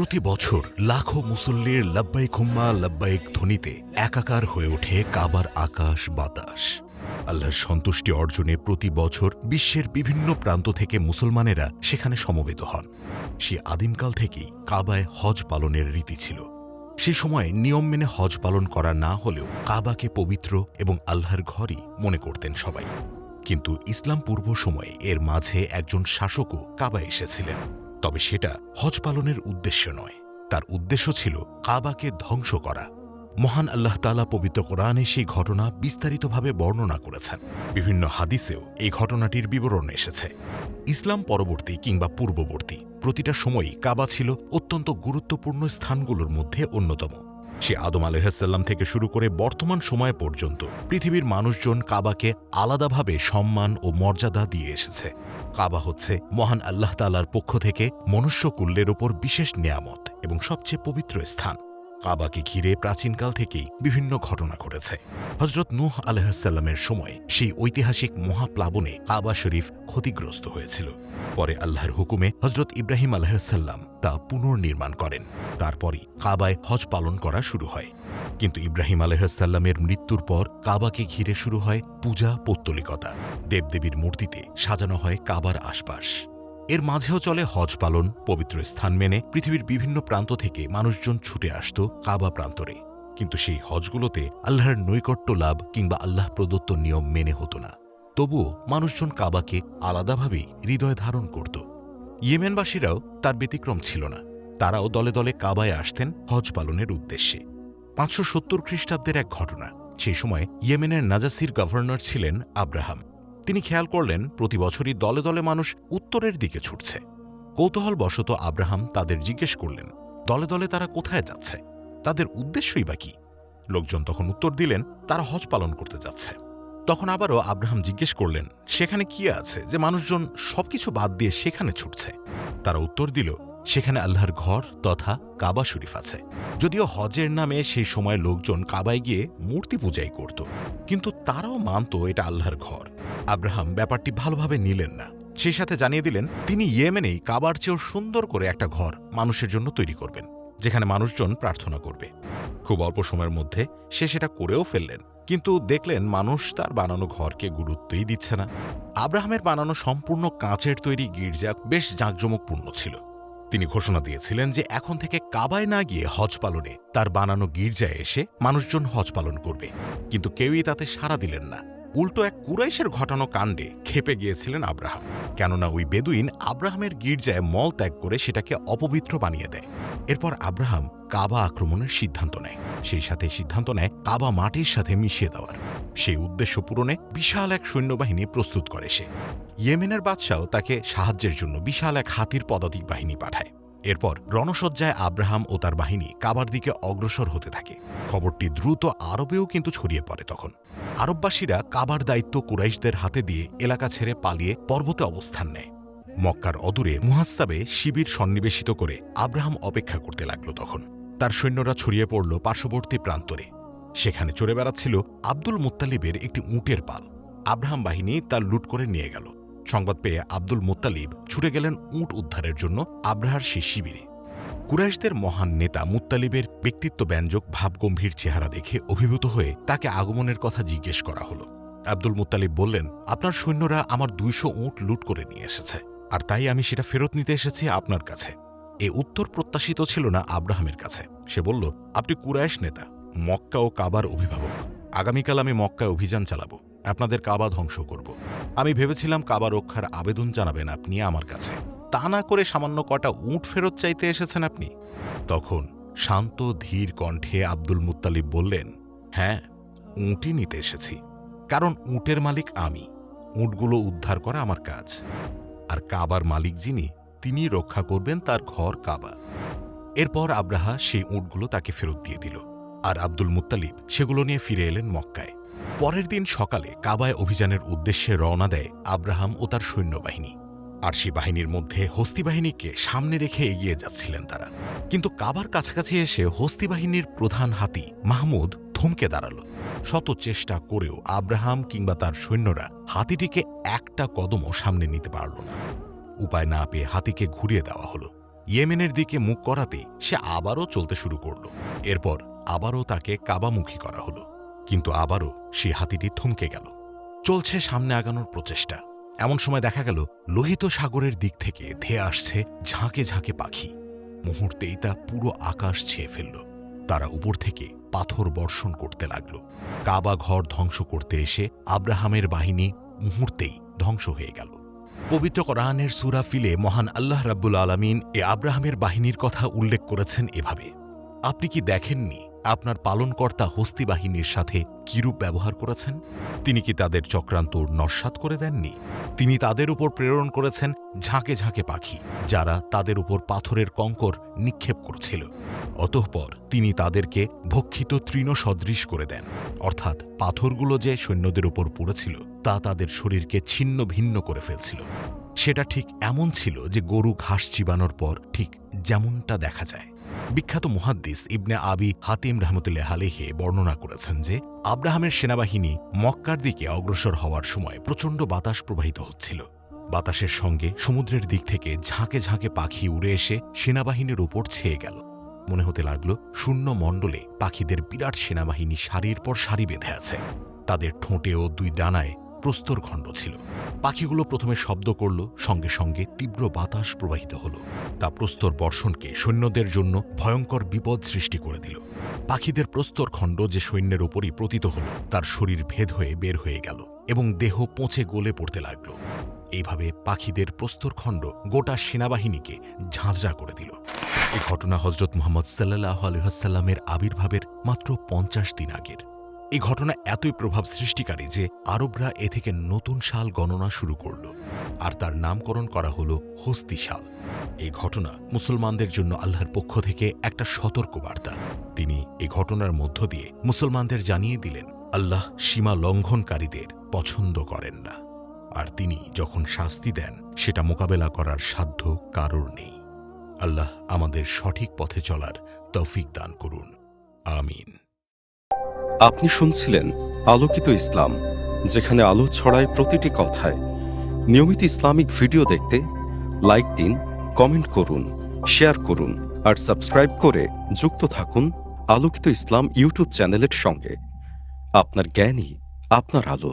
প্রতি বছর লাখো মুসল্লির লব্বাইক হুম্মা লব্বাইক ধ্বনিতে একাকার হয়ে ওঠে কাবার আকাশ বাতাস। আল্লাহর সন্তুষ্টি অর্জনে প্রতি বছর বিশ্বের বিভিন্ন প্রান্ত থেকে মুসলমানেরা সেখানে সমবেত হন। সে আদিমকাল থেকেই কাবায় হজ পালনের রীতি ছিল। সে সময় নিয়ম মেনে হজ পালন করা না হলেও কাবাকে পবিত্র এবং আল্লাহর ঘরই মনে করতেন সবাই। কিন্তু ইসলাম পূর্ব সময়ে এর মাঝে একজন শাসকও কাবা এসেছিলেন। তবে সেটা হজ পালনের উদ্দেশ্য নয়। তার উদ্দেশ্য ছিল কাবাকে ধ্বংস করা। মহান আল্লাহ তালা পবিত্র কোরআনে সেই ঘটনা বিস্তারিতভাবে বর্ণনা করেছেন। বিভিন্ন হাদিসেও এই ঘটনাটির বিবরণ এসেছে। ইসলাম পরবর্তী কিংবা পূর্ববর্তী প্রতিটা সময়ই কাবা ছিল অত্যন্ত গুরুত্বপূর্ণ স্থানগুলোর মধ্যে অন্যতম। সে আদম আলহাসাল্লাম থেকে শুরু করে বর্তমান সময় পর্যন্ত পৃথিবীর মানুষজন কাবাকে আলাদাভাবে সম্মান ও মর্যাদা দিয়ে এসেছে। কাবা হচ্ছে মহান আল্লাহ তালার পক্ষ থেকে মনুষ্যকুল্যের ওপর বিশেষ নিয়ামত এবং সবচেয়ে পবিত্র স্থান। কাবাকে ঘিরে প্রাচীনকাল থেকেই বিভিন্ন ঘটনা ঘটেছে। হজরত নূহ আলহাসাল্লামের সময় সেই ঐতিহাসিক মহাপ্লাবনে কাবা শরীফ ক্ষতিগ্রস্ত হয়েছিল। পরে আল্লাহর হুকুমে হজরত ইব্রাহিম আলহাসাল্লাম তা পুনর্নির্মাণ করেন। তারপরই কাবায় হজ পালন করা শুরু হয়। কিন্তু ইব্রাহিম আলহাসাল্লামের মৃত্যুর পর কাবাকে ঘিরে শুরু হয় পূজা, পৌত্তলিকতা। দেবদেবীর মূর্তিতে সাজানো হয় কাবার আশপাশ। এর মাঝেও চলে হজ পালন, পবিত্র স্থান মেনে পৃথিবীর বিভিন্ন প্রান্ত থেকে মানুষজন ছুটে আসত কাবা প্রান্তরে। কিন্তু সেই হজগুলোতে আল্লাহর নৈকট্য লাভ কিংবা আল্লাহ প্রদত্ত নিয়ম মেনে হতো না। তবুও মানুষজন কাবাকে আলাদাভাবেই হৃদয় ধারণ করত। ইয়েমেনবাসীরাও তার ব্যতিক্রম ছিল না। তারাও দলে দলে কাবায় আসতেন হজ পালনের উদ্দেশ্যে। পাঁচশো সত্তর খ্রিস্টাব্দের এক ঘটনা। সেই সময় ইয়েমেনের নাজাসির গভর্নর ছিলেন আব্রাহাম। তিনি খেয়াল করলেন, প্রতি বছরই দলে দলে মানুষ উত্তরের দিকে ছুটছে। কৌতূহলবশত আব্রাহাম তাদের জিজ্ঞেস করলেন, দলে দলে তারা কোথায় যাচ্ছে? তাদের উদ্দেশ্যই বা কি? লোকজন তখন উত্তর দিলেন, তারা হজ পালন করতে যাচ্ছে। তখন আবারও আব্রাহাম জিজ্ঞেস করলেন, সেখানে কি আছে যে মানুষজন সবকিছু বাদ দিয়ে সেখানে ছুটছে? তারা উত্তর দিল, সেখানে আল্লাহর ঘর তথা কাবা শরীফ আছে। যদিও হজের নামে সেই সময় লোকজন কাবায় গিয়ে মূর্তি পূজাই করত, কিন্তু তারাও মানত এটা আল্লাহর ঘর। আব্রাহাম ব্যাপারটি ভালোভাবে নিলেন না। সেই সাথে জানিয়ে দিলেন, তিনি ইয়েমেনেই কাবার চেয়েও সুন্দর করে একটা ঘর মানুষের জন্য তৈরি করবেন, যেখানে মানুষজন প্রার্থনা করবে। খুব অল্প সময়ের মধ্যে সে সেটা করেও ফেললেন, কিন্তু দেখলেন মানুষ তার বানানো ঘরকে গুরুত্বই দিচ্ছে না। আব্রাহামের বানানো সম্পূর্ণ কাঁচের তৈরি গির্জা বেশ জাঁকজমকপূর্ণ ছিল। তিনি ঘোষণা দিয়েছিলেন যে এখন থেকে কাবায় না গিয়ে হজ পালনে তার বানানো গির্জায় এসে মানুষজন হজ পালন করবে, কিন্তু কেউই তাতে সাড়া দিলেন না। উল্টো এক কুরাইশের ঘটানো কাণ্ডে খেপে গিয়েছিলেন আব্রাহাম। কেননা ওই বেদুইন আব্রাহামের গির্জায় মল ত্যাগ করে সেটাকে অপবিত্র বানিয়ে দেয়। এরপর আব্রাহাম কাবা আক্রমণের সিদ্ধান্ত নেয়। সেই সাথে সিদ্ধান্ত নেয় কাবা মাটির সাথে মিশিয়ে দেওয়ার। সেই উদ্দেশ্য পূরণে বিশাল এক সৈন্যবাহিনী প্রস্তুত করে সে। ইয়েমেনের বাদশাহ তাকে সাহায্যের জন্য বিশাল এক হাতির পদাতিক বাহিনী পাঠায়। এরপর রণসজ্জায় আব্রাহাম ও তার বাহিনী কাবার দিকে অগ্রসর হতে থাকে। খবরটি দ্রুত আরবেও কিন্তু ছড়িয়ে পড়ে তখন। আরববাসীরা কাবার দায়িত্ব কুরাইশদের হাতে দিয়ে এলাকা ছেড়ে পালিয়ে পর্বতে অবস্থান নেয়। মক্কার অদূরে মুহাস্তাবে শিবির সন্নিবেশিত করে আব্রাহাম অপেক্ষা করতে লাগল তখন। তার সৈন্যরা ছড়িয়ে পড়ল পার্শ্ববর্তী প্রান্তরে। সেখানে চড়ে বেড়াচ্ছিল আব্দুল মুত্তালিবের একটি উঁটের পাল। আব্রাহাম বাহিনী তার লুট করে নিয়ে গেল। সংবাদ পেয়ে আব্দুল মুত্তালিব ছুটে গেলেন উঁট উদ্ধারের জন্য আব্রাহার সেই শিবিরে। কুরাইশদের মহান নেতা মুত্তালিবের ব্যক্তিত্ব ব্যঞ্জক ভাবগম্ভীর চেহারা দেখে অভিভূত হয়ে তাকে আগমনের কথা জিজ্ঞেস করা হলো। আব্দুল মুত্তালিব বললেন, আপনার সৈন্যরা আমার দুইশো উঁট লুট করে নিয়ে এসেছে, আর তাই আমি সেটা ফেরত নিতে এসেছি আপনার কাছে। এ উত্তর প্রত্যাশিত ছিল না আব্রাহামের কাছে। সে বলল, আপনি কুরাইশ নেতা, মক্কা ও কাবার অভিভাবক। আগামীকাল আমি মক্কায় অভিযান চালাবো, আপনাদের কাবা ধ্বংস করব। আমি ভেবেছিলাম কাবা রক্ষার আবেদন জানাবেন আপনি আমার কাছে। তা না করে সামান্য কটা উঁট ফেরত চাইতে এসেছেন আপনি? তখন শান্ত, ধীর কণ্ঠে আব্দুল মুতালিব বললেন হ্যাঁ উঁটই নিতে এসেছি। কারণ উঁটের মালিক আমি। উঁটগুলো উদ্ধার করা আমার কাজ। আর কাবার মালিক যিনি তিনি রক্ষা করবেন তার ঘর কাবা। এরপর আব্রাহা সেই উঁটগুলো তাকে ফেরত দিয়ে দিল। আর আব্দুল মুত্তালিব সেগুলো নিয়ে ফিরে এলেন মক্কায়। পরের দিন সকালে কাবায় অভিযানের উদ্দেশ্যে রওনা দেয় আব্রাহাম ও তার সৈন্যবাহিনী। আর সে বাহিনীর মধ্যে হস্তি বাহিনীকে সামনে রেখে এগিয়ে যাচ্ছিলেন তারা। কিন্তু কাবার কাছাকাছি এসে হস্তি বাহিনীর প্রধান হাতি মাহমুদ থমকে দাঁড়াল। শত চেষ্টা করেও আব্রাহাম কিংবা তার সৈন্যরা হাতিটিকে একটা কদমও সামনে নিতে পারল না। উপায় না পেয়ে হাতিকে ঘুরিয়ে দেওয়া হলো। ইয়েমেনের দিকে মুখ করাতেই সে আবারও চলতে শুরু করল। এরপর আবারও তাকে কাবামুখী করা হলো। কিন্তু আবারও সে হাতিটি থমকে গেল। চলছে সামনে আগানোর প্রচেষ্টা। এমন সময় দেখা গেল, লোহিত সাগরের দিক থেকে ধেয়ে আসছে ঝাঁকে ঝাঁকে পাখি। মুহূর্তেই তা পুরো আকাশ ছেয়ে ফেলল। তারা উপর থেকে পাথর বর্ষণ করতে লাগল। কাবা ঘর ধ্বংস করতে এসে আব্রাহামের বাহিনী মুহূর্তেই ধ্বংস হয়ে গেল। পবিত্র কোরআনের সুরা ফিলে মহান আল্লাহ রাব্বুল আলামিন এ আব্রাহামের বাহিনীর কথা উল্লেখ করেছেন এভাবে। আপনি কি দেখেননি আপনার পালনকর্তা হস্তি বাহিনীর সাথে কিরূপ ব্যবহার করেছেন? তিনি কি তাদের চক্রান্ত নস্বাত করে দেননি? তিনি তাদের উপর প্রেরণ করেছেন ঝাঁকে ঝাঁকে পাখি, যারা তাদের উপর পাথরের কঙ্কর নিক্ষেপ করছিল। অতঃপর তিনি তাদেরকে ভক্ষিত তৃণ সদৃশ করে দেন। অর্থাৎ পাথরগুলো যে সৈন্যদের উপর পড়েছিল, তা তাদের শরীরকে ছিন্ন ভিন্ন করে ফেলছিল। সেটা ঠিক এমন ছিল যে গরু ঘাস চিবানোর পর ঠিক যেমনটা দেখা যায়। বিখ্যাত মুহাদ্দিস ইবনে আবি হাতিম রহমতুল্লাহ আলেহে বর্ণনা করেছেন যে, আব্রাহামের সেনাবাহিনী মক্কার দিকে অগ্রসর হওয়ার সময় প্রচণ্ড বাতাস প্রবাহিত হচ্ছিল। বাতাসের সঙ্গে সমুদ্রের দিক থেকে ঝাঁকে ঝাঁকে পাখি উড়ে এসে সেনাবাহিনীর ওপর ছেয়ে গেল। মনে হতে লাগল, শূন্য মণ্ডলে পাখিদের বিরাট সেনাবাহিনী সারির পর সারি বেঁধে আছে। তাদের ঠোঁটে ও দুই ডানায় প্রস্তরখণ্ড ছিল। পাখিগুলো প্রথমে শব্দ করল, সঙ্গে সঙ্গে তীব্র বাতাস প্রবাহিত হল। তা প্রস্তর বর্ষণকে সৈন্যদের জন্য ভয়ঙ্কর বিপদ সৃষ্টি করে দিল। পাখিদের প্রস্তরখণ্ড যে সৈন্যের ওপরই প্রতীত হল, তার শরীর ভেদ হয়ে বের হয়ে গেল এবং দেহ পচে গলে পড়তে লাগল। এইভাবে পাখিদের প্রস্তরখণ্ড গোটা সেনাবাহিনীকে ঝাঁঝরা করে দিল। এই ঘটনা হজরত মোহাম্মদ সাল্লাহ আলহাসাল্লামের আবির্ভাবের মাত্র পঞ্চাশ দিন আগের। এই ঘটনা এতই প্রভাব সৃষ্টিকারী যে আরবরা এ থেকে নতুন সাল গণনা শুরু করল। আর তার নামকরণ করা হল হস্তি সাল। এই ঘটনা মুসলমানদের জন্য আল্লাহর পক্ষ থেকে একটা সতর্ক বার্তা তিনি এই ঘটনার মধ্য দিয়ে মুসলমানদের জানিয়ে দিলেন, আল্লাহ সীমা লঙ্ঘনকারীদের পছন্দ করেন না। আর তিনি যখন শাস্তি দেন, সেটা মোকাবেলা করার সাধ্য কারোর নেই। আল্লাহ আমাদের সঠিক পথে চলার তৌফিক দান করুন। আমিন। আপনি শুনছিলেন আলোকিত ইসলাম, যেখানে আলো ছড়ায় প্রতিটি কথায়। নিয়মিত ইসলামিক ভিডিও দেখতে লাইক দিন, কমেন্ট করুন, শেয়ার করুন, আর সাবস্ক্রাইব করে যুক্ত থাকুন আলোকিত ইসলাম ইউটিউব চ্যানেলের সঙ্গে। আপনার জ্ঞানই আপনার আলো।